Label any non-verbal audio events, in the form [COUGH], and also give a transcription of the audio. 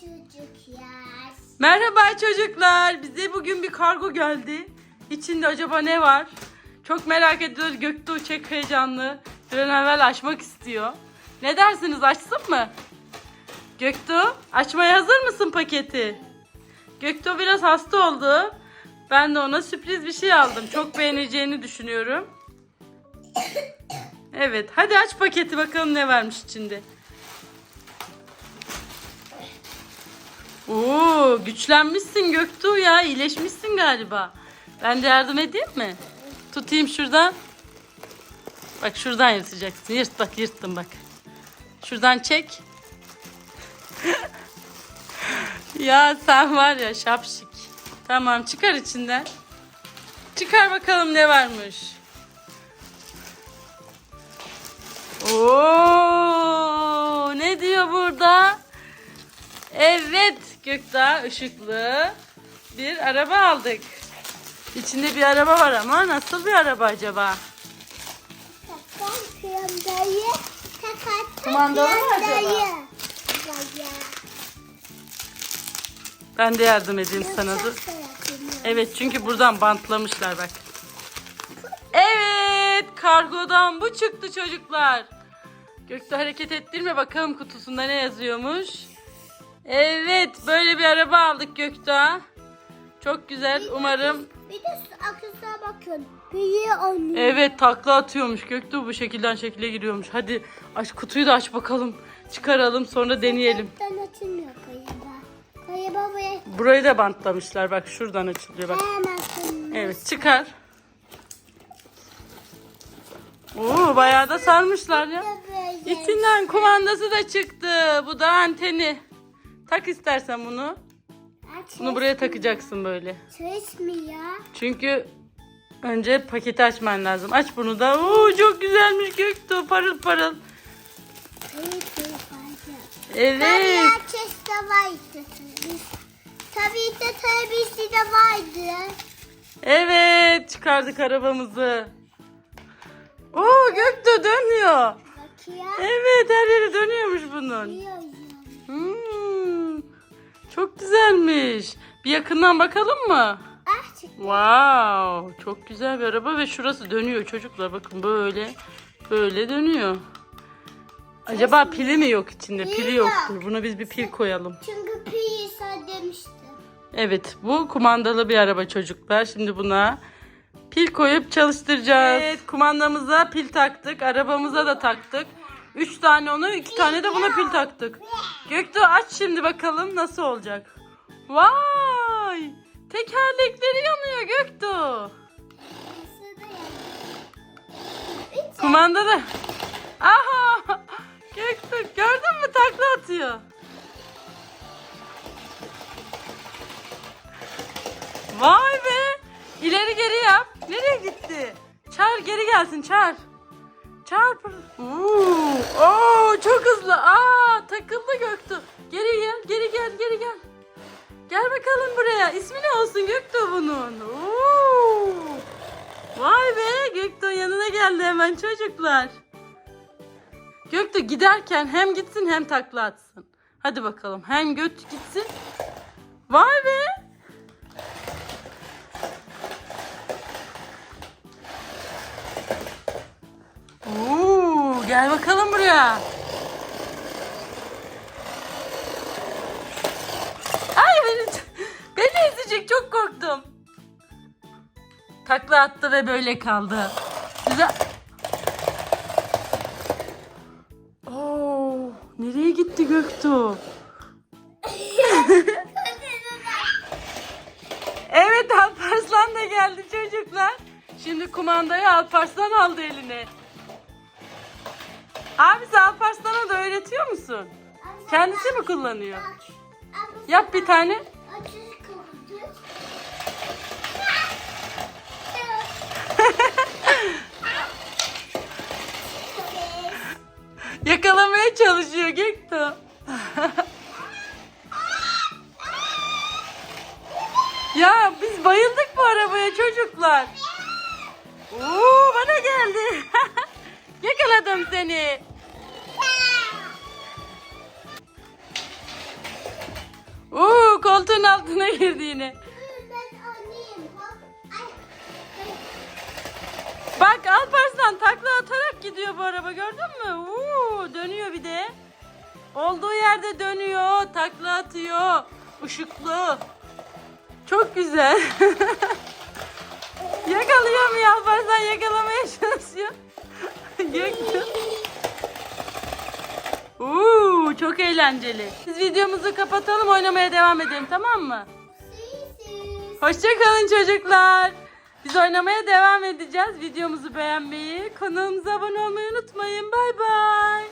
çocuklar. Merhaba çocuklar. Bize bugün bir kargo geldi. İçinde acaba ne var? Çok merak ediyoruz. Göktuğ çok heyecanlı. Bir an evvel açmak istiyor. Ne dersiniz açsın mı? Göktuğ açmaya hazır mısın paketi? Göktuğ biraz hasta oldu. Ben de ona sürpriz bir şey aldım. Çok beğeneceğini düşünüyorum. Evet hadi aç paketi bakalım ne varmış içinde. Oo, güçlenmişsin Göktuğ ya. iyileşmişsin galiba. Ben de yardım edeyim mi? Tutayım şuradan. Bak şuradan yırtacaksın. Yırt bak yırttım bak. Şuradan çek. [LAUGHS] ya sen var ya şapşik. Tamam çıkar içinden. Çıkar bakalım ne varmış. Oo, ne diyor burada? Evet Gökdağ ışıklı bir araba aldık. İçinde bir araba var ama nasıl bir araba acaba? Kumandayı. Kumandalı mı acaba? Ben de yardım edeyim sana dur. Evet çünkü buradan bantlamışlar bak. Evet kargodan bu çıktı çocuklar. Gökte hareket ettirme bakalım kutusunda ne yazıyormuş. Evet böyle bir araba aldık Gökte. Çok güzel umarım. Bir de su akısına bakın. Büyüğü oynuyor. Evet takla atıyormuş Göktuğ bu şekilden şekile giriyormuş. Hadi aç kutuyu da aç bakalım. Çıkaralım sonra deneyelim. Sepetten açılmıyor kayıba. Kayıba buraya Burayı da bantlamışlar bak şuradan açılıyor bak. hemen. Evet çıkar. Oo bayağı da sarmışlar ya. İçinden kumandası da çıktı. Bu da anteni. Tak istersen bunu. Bunu buraya takacaksın böyle. Çalışmıyor. Çünkü önce paketi açman lazım. Aç bunu da. Oo çok güzelmiş Göktuğ parıl parıl. Evet. herkes de vardı. Tabii de tabii de vardı. Evet çıkardık arabamızı. Oo Göktuğ dönüyor. Bakıyor. Evet her yeri dönüyormuş bunun. Biliyorum. Güzelmiş. Bir yakından bakalım mı? Ah çıktı. Wow, çok güzel bir araba ve şurası dönüyor çocuklar. Bakın böyle böyle dönüyor. Acaba pili mi yok içinde? Pil Pili yok. yoktur. Buna biz bir pil koyalım. Çünkü piyasa demiştim. Evet, bu kumandalı bir araba çocuklar. Şimdi buna pil koyup çalıştıracağız. Evet, kumandamıza pil taktık. Arabamıza da taktık. Üç tane onu, iki tane de buna pil taktık. Göktuğ aç şimdi bakalım nasıl olacak. Vay! Tekerlekleri yanıyor Göktuğ. Piyasa da yani. Kumanda da. Aha! Göktuğ gördün mü takla atıyor. Vay be! İleri geri yap. Nereye gitti? Çağır geri gelsin çağır. Çağır. Oo, oo, çok hızlı. Aa, takıldı Göktuğ. Geri gel, geri gel, geri gel. Gel bakalım buraya. İsmi ne olsun Göktuğ bunun? Vay be Göktuğ yanına geldi hemen çocuklar. Göktuğ giderken hem gitsin hem takla atsın. Hadi bakalım hem göt gitsin. Vay be. Oo, gel bakalım buraya. Ezecek çok korktum. Takla attı ve böyle kaldı. Güzel. Oo, nereye gitti Göktuğ? [LAUGHS] evet Alparslan da geldi çocuklar. Şimdi kumandayı Alparslan aldı eline. Abisi Alparslan'a da öğretiyor musun? Kendisi mi kullanıyor? Yap bir tane. Yakalamaya çalışıyor Göktuğ. ya biz bayıldık bu arabaya çocuklar. Oo bana geldi. [LAUGHS] Yakaladım seni. Koltuğun altına girdi yine. Bak Alparslan takla atarak gidiyor bu araba gördün mü? Uuu, dönüyor bir de. Olduğu yerde dönüyor, takla atıyor. Işıklı. Çok güzel. [LAUGHS] Yakalayamıyor Alparslan yakalamaya çalışıyor. [LAUGHS] Göktü. Uuu, çok eğlenceli. Biz videomuzu kapatalım oynamaya devam edelim tamam mı? Hoşçakalın çocuklar. Biz oynamaya devam edeceğiz. Videomuzu beğenmeyi, kanalımıza abone olmayı unutmayın. Bay bay.